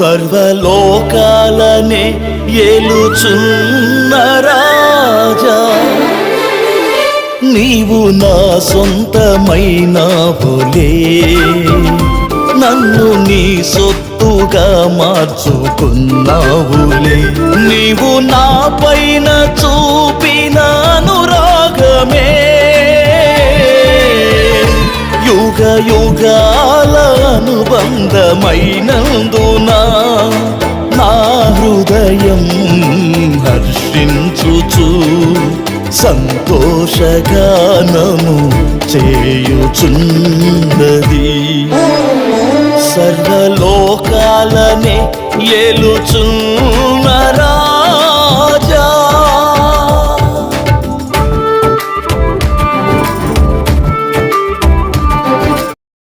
సర్వలోకాలనే ఏలుచున్న రాజా. నీవు నా సొంతమైన బోలే నన్ను నీ సొత్తుగా మార్చుకున్నావులే నీవు నా పైన చూపిన యుగాల అనుబంధమైనందున? నా హృదయం హర్షించుచు సంతోషగానము చేయుచున్నది. సర్వలోకాలనే ఏలుచున్న